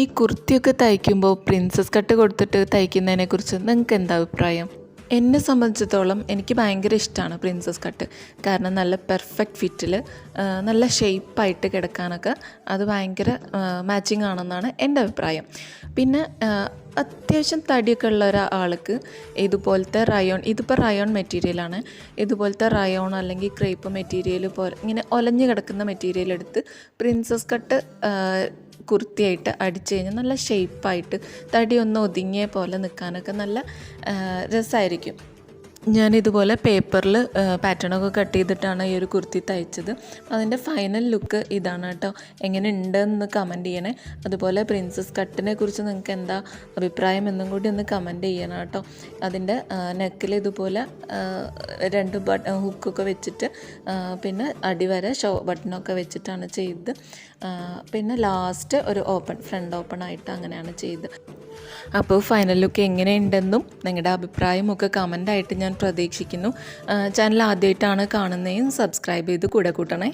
ഈ കുർത്തിയൊക്കെ തയ്ക്കുമ്പോൾ princess cut കൊടുത്തിട്ട് തയ്ക്കുന്നതിനെക്കുറിച്ച് നിങ്ങൾക്ക് എന്താ അഭിപ്രായം? എന്നെ സംബന്ധിച്ചിടത്തോളം എനിക്ക് ഭയങ്കര ഇഷ്ടമാണ് പ്രിൻസസ് കട്ട് കാരണം നല്ല പെർഫെക്റ്റ് ഫിറ്റിൽ നല്ല ഷേപ്പായിട്ട് കിടക്കാനൊക്കെ അത് ഭയങ്കര മാച്ചിങ് ആണെന്നാണ് എന്റെ അഭിപ്രായം. പിന്നെ അത്യാവശ്യം തടിയൊക്കെ ഉള്ള ഒരാൾക്ക് ഇതുപോലത്തെ റയോൺ ഇതിപ്പോൾ റയോൺ മെറ്റീരിയലാണ് ഇതുപോലത്തെ റയോൺ അല്ലെങ്കിൽ ക്രേപ്പ് മെറ്റീരിയൽ പോലെ ഇങ്ങനെ ഒലഞ്ഞു കിടക്കുന്ന മെറ്റീരിയൽ എടുത്ത് പ്രിൻസസ് കട്ട് കുർത്തിയായിട്ട് അടിച്ചു കഴിഞ്ഞാൽ നല്ല തടി ഒന്ന് ഒതുങ്ങിയ പോലെ നിൽക്കാനൊക്കെ നല്ല രസമായിരിക്കും ഞാനിതുപോലെ പേപ്പറിൽ പാറ്റേണൊക്കെ കട്ട് ചെയ്തിട്ടാണ് ഈ ഒരു കുർത്തി തയ്ച്ചത്. അതിന്റെ ഫൈനൽ ലുക്ക് ഇതാണ് കേട്ടോ. എങ്ങനെ ഉണ്ടെന്ന് കമന്റ് ചെയ്യണേ. അതുപോലെ പ്രിൻസസ് കട്ടിനെ കുറിച്ച് നിങ്ങൾക്ക് എന്താ അഭിപ്രായം എന്നും കൂടി ഒന്ന് കമന്റ് ചെയ്യണം കേട്ടോ. അതിന്റെ നെക്കിൽ ഇതുപോലെ രണ്ട് ബട്ട ഹുക്കൊക്കെ വെച്ചിട്ട് പിന്നെ അടിവരെ ഷോ ബട്ടണൊക്കെ വെച്ചിട്ടാണ് ചെയ്ത് പിന്നെ ലാസ്റ്റ് ഒരു ഓപ്പൺ ഫ്രണ്ട് ഓപ്പൺ ആയിട്ട് അങ്ങനെയാണ് ചെയ്തത് അപ്പോൾ ഫൈനൽ ലുക്ക് എങ്ങനെയുണ്ടെന്നും നിങ്ങളുടെ അഭിപ്രായമൊക്കെ കമന്റായിട്ട് ഞാൻ പ്രതീക്ഷിക്കുന്നു. ചാനൽ ആദ്യമായിട്ടാണ് കാണുന്നതും സബ്സ്ക്രൈബ് ചെയ്ത് കൂടെ കൂട്ടണേ.